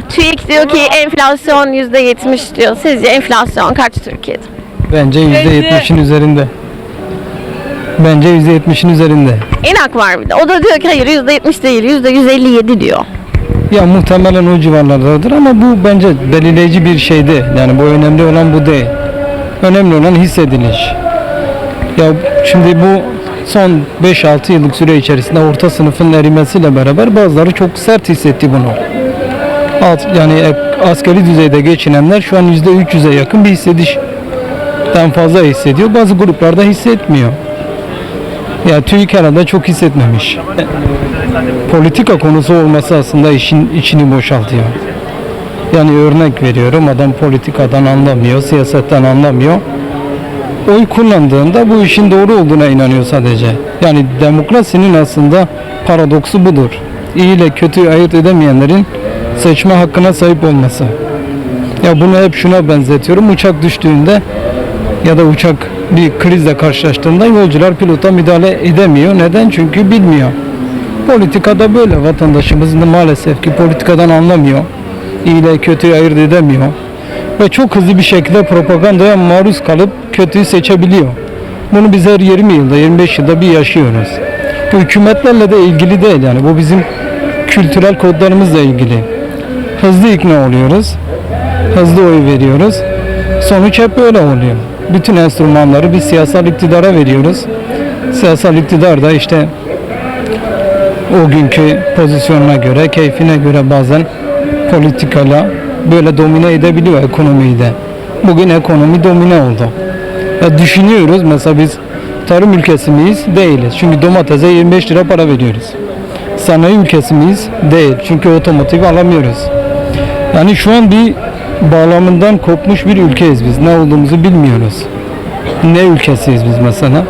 TÜİK diyor ki enflasyon %70 diyor. Sizce enflasyon kaç Türkiye'de? Bence %70'in üzerinde. Bence %70'in üzerinde. İnak var bir de. O da diyor ki hayır %70 değil %157 diyor. Ya muhtemelen o civarlardadır ama bu bence belirleyici bir şey değil. Yani bu önemli olan bu değil. Önemli olan hissediliş. Ya şimdi bu son 5-6 yıllık süre içerisinde orta sınıfın erimesiyle beraber bazıları çok sert hissetti bunu. Alt, yani asgari düzeyde geçinenler şu an %300'e yakın bir hissedişten fazla hissediyor. Bazı gruplarda hissetmiyor. Ya TÜİK herhalde çok hissetmemiş. Politika konusu olması aslında işin içini boşaltıyor. Yani örnek veriyorum adam politikadan anlamıyor, siyasetten anlamıyor. Oy kullandığında bu işin doğru olduğuna inanıyor sadece. Yani demokrasinin aslında paradoksu budur. İyi ile kötüyü ayırt edemeyenlerin seçme hakkına sahip olması. Ya bunu hep şuna benzetiyorum. Uçak düştüğünde ya da uçak bir krizle karşılaştığında yolcular pilota müdahale edemiyor. Neden? Çünkü bilmiyor. Politikada böyle vatandaşımız da maalesef ki politikadan anlamıyor. İyi ile kötüyü ayırt edemiyor. Ve çok hızlı bir şekilde propagandaya maruz kalıp kötüyü seçebiliyor. Bunu biz her 20 yılda 25 yılda bir yaşıyoruz. Bu hükümetlerle de ilgili değil yani bu bizim kültürel kodlarımızla ilgili. Hızlı ikna oluyoruz. Hızlı oy veriyoruz. Sonuç hep böyle oluyor. Bütün enstrümanları bir siyasal iktidara veriyoruz. Siyasal iktidar da işte o günkü pozisyonuna göre, keyfine göre bazen politikayla böyle domine edebiliyor ekonomiyi de. Bugün ekonomi domine oldu. Ya düşünüyoruz mesela biz tarım ülkesi miyiz? Değiliz. Çünkü domatese 25 lira para veriyoruz. Sanayi ülkesi miyiz? Değil. Çünkü otomotiv alamıyoruz. Yani şu an bir bağlamından kopmuş bir ülkeyiz biz. Ne olduğumuzu bilmiyoruz. Ne ülkesiyiz biz mesela?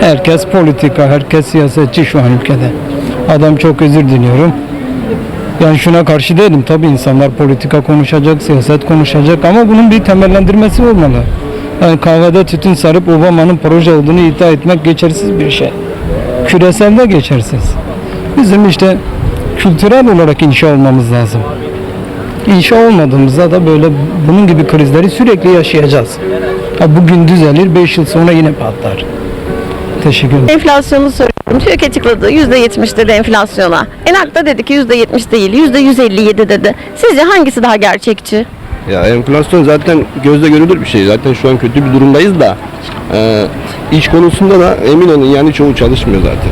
Herkes politika, herkes siyasetçi şu an ülkede. Adam çok özür diliyorum. Yani şuna karşı değilim. Tabii insanlar politika konuşacak, siyaset konuşacak ama bunun bir temellendirmesi olmalı. Yani kahvede tütün sarıp Obama'nın proje olduğunu iddia etmek geçersiz bir şey. Küreselde geçersiz. Bizim işte kültürel olarak inşa olmamız lazım. İnşa olmadığımızda da böyle bunun gibi krizleri sürekli yaşayacağız. Ha, bugün düzelir, 5 yıl sonra yine patlar. Teşekkür ederim. Enflasyonu soruyorum. TÜİK açıkladı %70 dedi enflasyona. ENAK da dedi ki %70 değil %157 dedi. Sizce hangisi daha gerçekçi? Ya enflasyon zaten gözle görülür bir şey. Zaten şu an kötü bir durumdayız da e, iş konusunda da emin olun yani çoğu çalışmıyor zaten.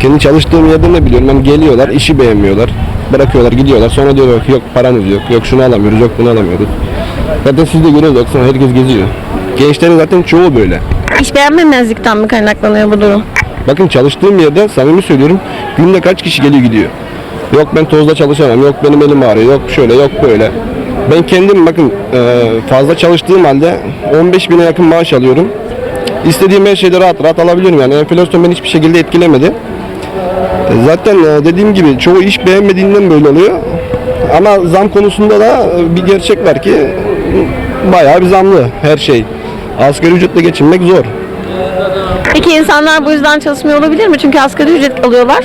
Kendi çalıştığım yerde ne biliyorum ben geliyorlar işi beğenmiyorlar. Bırakıyorlar gidiyorlar sonra diyorlar ki yok paranız yok yok şunu alamıyoruz yok bunu alamıyoruz. Zaten siz de görüyorsunuz baksana herkes geziyor. Gençlerin zaten çoğu böyle. İş beğenmemezlikten mi kaynaklanıyor bu durum? Bakın çalıştığım yerde samimi söylüyorum günde kaç kişi geliyor gidiyor. Yok ben tozda çalışamam, yok benim elim ağrıyor, yok şöyle, yok böyle. Ben kendim bakın e, fazla çalıştığım halde 15 bine yakın maaş alıyorum. İstediğim her şeyde rahat rahat alabiliyorum yani enflasyon beni hiçbir şekilde etkilemedi. E, Zaten e, dediğim gibi çoğu iş beğenmediğinden böyle oluyor. Ama zam konusunda da e, bir gerçek var ki bayağı bir zamlı her şey. Asgari ücretle geçinmek zor. Peki insanlar bu yüzden çalışmıyor olabilir mi? Çünkü asgari ücret alıyorlar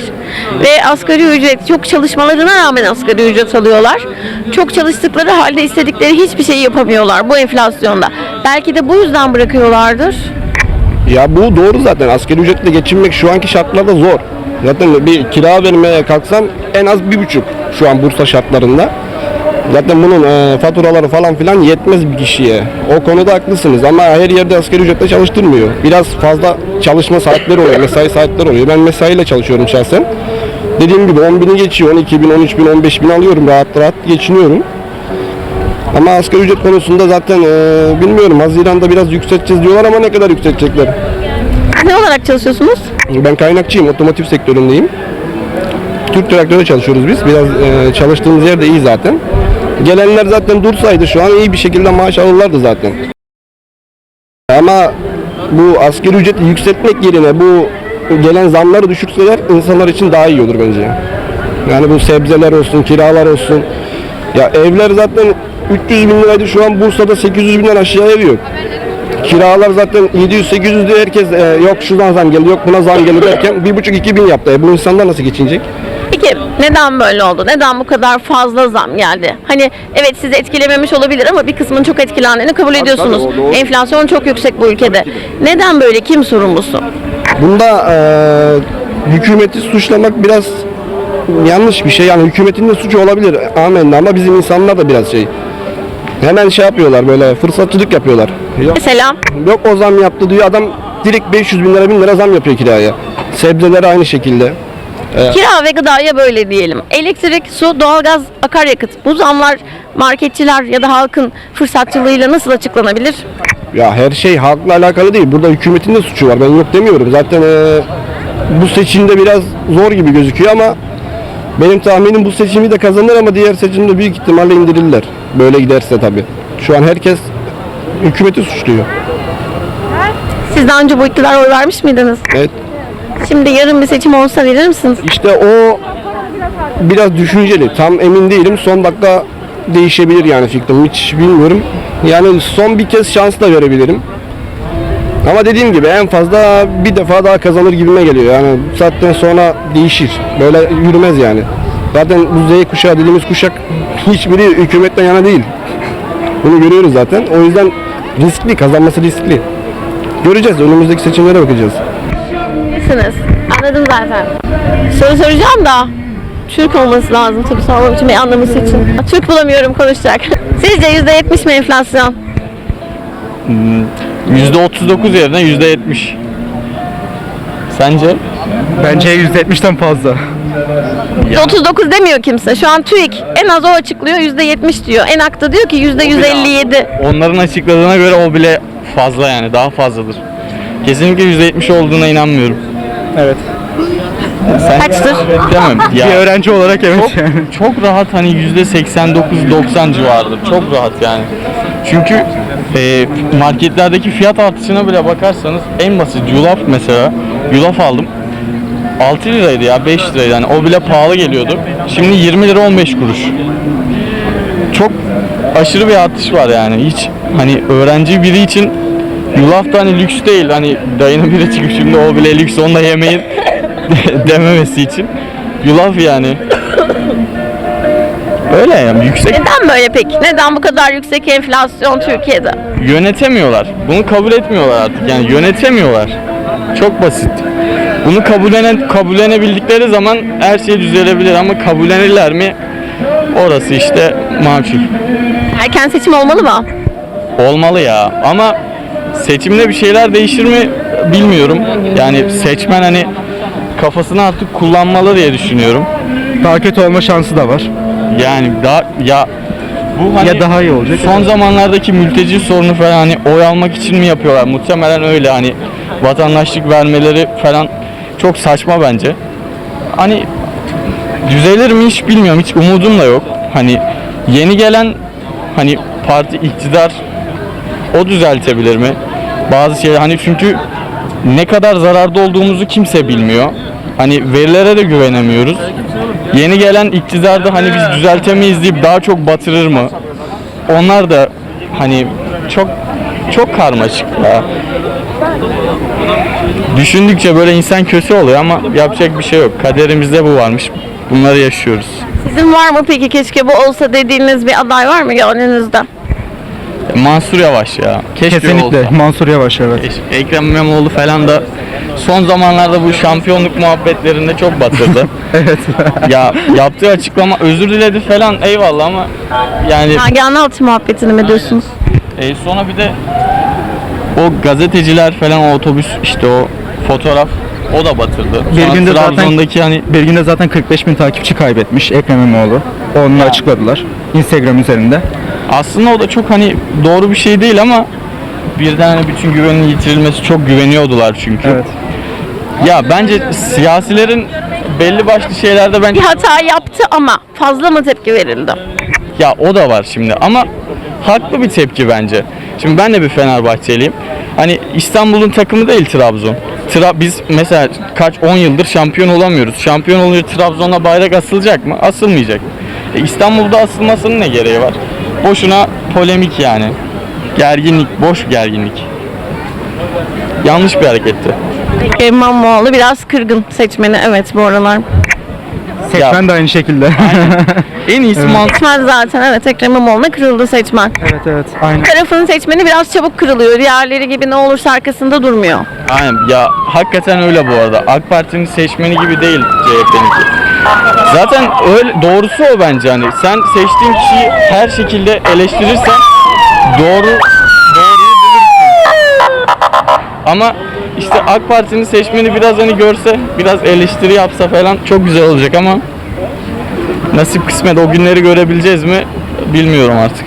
ve asgari ücret çok çalışmalarına rağmen asgari ücret alıyorlar. Çok çalıştıkları halde istedikleri hiçbir şey yapamıyorlar bu enflasyonda. Belki de bu yüzden bırakıyorlardır. Ya bu doğru zaten. Asgari ücretle geçinmek şu anki şartlarda zor. Zaten bir kira vermeye kalksam en az bir buçuk şu an Bursa şartlarında. Zaten bunun e, faturaları falan filan yetmez bir kişiye. O konuda haklısınız ama her yerde asgari ücretle çalıştırmıyor. Biraz fazla çalışma saatleri oluyor, mesai saatleri oluyor. Ben mesaiyle çalışıyorum şahsen. Dediğim gibi 10 bini geçiyor, 12 bin, 13 bin, 15 bin alıyorum. Rahat rahat geçiniyorum. Ama asgari ücret konusunda zaten e, bilmiyorum. Haziran'da biraz yükselteceğiz diyorlar ama ne kadar yükseltecekler? Ne olarak çalışıyorsunuz? Ben kaynakçıyım, otomotiv sektöründeyim. Türk traktörde çalışıyoruz biz. Biraz e, çalıştığımız yer de iyi zaten. Gelenler zaten dursaydı şu an iyi bir şekilde maaş alırlardı zaten. Ama bu asgari ücreti yükseltmek yerine bu gelen zamları düşürseler insanlar için daha iyi olur bence. Yani bu sebzeler olsun, kiralar olsun. Ya evler zaten 300 bin liraydı şu an Bursa'da 800 binden aşağı ev yok. Kiralar zaten 700-800 diyor herkes e, yok şuradan zam geldi yok buna zam geldi derken 1,5-2 bin yaptı. E, bu insanlar nasıl geçinecek? Peki neden böyle oldu? Neden bu kadar fazla zam geldi? Hani evet sizi etkilememiş olabilir ama bir kısmının çok etkilendiğini kabul ediyorsunuz. tabii, o doğru. Enflasyon çok yüksek bu ülkede. Neden böyle? Kim sorumlusu? Bunda eee, hükümeti suçlamak biraz yanlış bir şey. Yani hükümetin de suçu olabilir. Amenna ama bizim insanlar da biraz şey. Hemen şey yapıyorlar böyle fırsatçılık yapıyorlar. Yok, Mesela yok o zam yaptı diyor adam direkt 500 bin lira 1000 lira zam yapıyor kiraya. Sebzeler aynı şekilde. kira ve gıdaya böyle diyelim. Elektrik, su, doğalgaz, akaryakıt. Bu zamlar marketçiler ya da halkın fırsatçılığıyla nasıl açıklanabilir? Ya her şey halkla alakalı değil. Burada hükümetin de suçu var. Ben yok demiyorum. Zaten eee, bu seçimde biraz zor gibi gözüküyor ama benim tahminim bu seçimi de kazanır ama diğer seçimde büyük ihtimalle indirirler. Böyle giderse tabii. Şu an herkes hükümeti suçluyor. Siz daha önce bu iktidara oy vermiş miydiniz? Evet. Şimdi yarın bir seçim olsa verir misiniz? İşte o biraz düşünceli. Tam emin değilim. Son dakika değişebilir yani fikrim. Hiç bilmiyorum. Yani son bir kez şans da verebilirim. Ama dediğim gibi en fazla bir defa daha kazanır gibime geliyor. Yani bu saatten sonra değişir. Böyle yürümez yani. Zaten bu Z kuşağı dediğimiz kuşak hiçbiri hükümetten yana değil. Bunu görüyoruz zaten. O yüzden riskli, kazanması riskli. Göreceğiz. Önümüzdeki seçimlere bakacağız. Misiniz? Anladım zaten. Soru soracağım da Türk olması lazım tabii sormam için bir anlaması için. Türk bulamıyorum konuşacak. Sizce %70 mi enflasyon? %39 yerine %70. Sence? Bence %70'ten fazla. %39 demiyor kimse. Şu an TÜİK en az o açıklıyor %70 diyor. En akta diyor ki %157. Onların açıkladığına göre o bile fazla yani daha fazladır. Kesinlikle %70 olduğuna inanmıyorum. Evet. Sen Kaçtır? Demem. Ya, Bir öğrenci olarak evet çok, yani. çok rahat hani %89-90 civarıdır. Çok rahat yani. Çünkü e, marketlerdeki fiyat artışına bile bakarsanız en basit yulaf mesela. Yulaf aldım. 6 liraydı ya 5 liraydı yani o bile pahalı geliyordu. Şimdi 20 lira 15 kuruş. Çok aşırı bir artış var yani. Hiç hani öğrenci biri için yulaf da hani lüks değil. Hani dayının biri çıkıp şimdi o bile lüks onu da yemeyin dememesi için. Yulaf yani. Öyle yani yüksek Neden böyle peki? Neden bu kadar yüksek enflasyon Türkiye'de? yönetemiyorlar. Bunu kabul etmiyorlar artık. Yani yönetemiyorlar. Çok basit. Bunu kabullenen kabullenebildikleri zaman her şey düzelebilir ama kabullenirler mi? Orası işte mahcup. Erken seçim olmalı mı? Olmalı ya ama seçimde bir şeyler değişir mi bilmiyorum. Yani seçmen hani kafasını artık kullanmalı diye düşünüyorum. Daha kötü olma şansı da var. Yani daha ya bu hani Ya daha iyi olacak. Son zamanlardaki mülteci sorunu falan hani oy almak için mi yapıyorlar? Muhtemelen öyle hani vatandaşlık vermeleri falan çok saçma bence. Hani düzelir mi hiç bilmiyorum. Hiç umudum da yok. Hani yeni gelen hani parti iktidar o düzeltebilir mi? Bazı şeyler hani çünkü ne kadar zararda olduğumuzu kimse bilmiyor. Hani verilere de güvenemiyoruz. Yeni gelen iktidar da hani biz düzeltemeyiz deyip daha çok batırır mı? Onlar da hani çok çok karmaşık ya. Düşündükçe böyle insan kötü oluyor ama yapacak bir şey yok. Kaderimizde bu varmış. Bunları yaşıyoruz. Sizin var mı peki keşke bu olsa dediğiniz bir aday var mı gönlünüzde? Mansur Yavaş ya. Keşke Kesinlikle olsa. Mansur Yavaş evet. Ekrem İmamoğlu falan da son zamanlarda bu şampiyonluk muhabbetlerinde çok batırdı. Evet. ya yaptığı açıklama özür diledi falan eyvallah ama yani Nagihan Altı muhabbetini mi diyorsunuz? E, sonra bir de o gazeteciler falan o otobüs işte o fotoğraf o da batırdı. Bir Sonra günde zaten- Trabzon'daki hani Bir günde zaten 45 bin takipçi kaybetmiş Ekrem İmamoğlu. Onu açıkladılar Instagram üzerinde. aslında o da çok hani doğru bir şey değil ama birden hani bütün güvenin yitirilmesi çok güveniyordular çünkü. Evet. Ya bence siyasilerin belli başlı şeylerde bence Bir hata yaptı ama fazla mı tepki verildi? Ya o da var şimdi ama haklı bir tepki bence. Şimdi ben de bir Fenerbahçeliyim. Hani İstanbul'un takımı değil Trabzon. Tra biz mesela kaç 10 yıldır şampiyon olamıyoruz. Şampiyon olunca Trabzon'a bayrak asılacak mı? Asılmayacak. E, İstanbul'da asılmasının ne gereği var? Boşuna polemik yani. Gerginlik, boş gerginlik. Yanlış bir hareketti. İmamoğlu biraz kırgın seçmeni evet bu aralar. Seçmen de aynı şekilde. En iyisi mantık. Seçmen zaten evet Ekrem İmamoğlu'na kırıldı seçmen. evet evet aynen. Tarafının seçmeni biraz çabuk kırılıyor. Diğerleri gibi ne olursa arkasında durmuyor. Aynen ya hakikaten öyle bu arada. AK Parti'nin seçmeni gibi değil CHP'ninki. Zaten öyle doğrusu o bence hani sen seçtiğin kişiyi her şekilde eleştirirsen doğru doğruyu bulursun. Ama işte AK Parti'nin seçmeni biraz hani görse, biraz eleştiri yapsa falan çok güzel olacak ama nasip kısmet o günleri görebileceğiz mi bilmiyorum artık.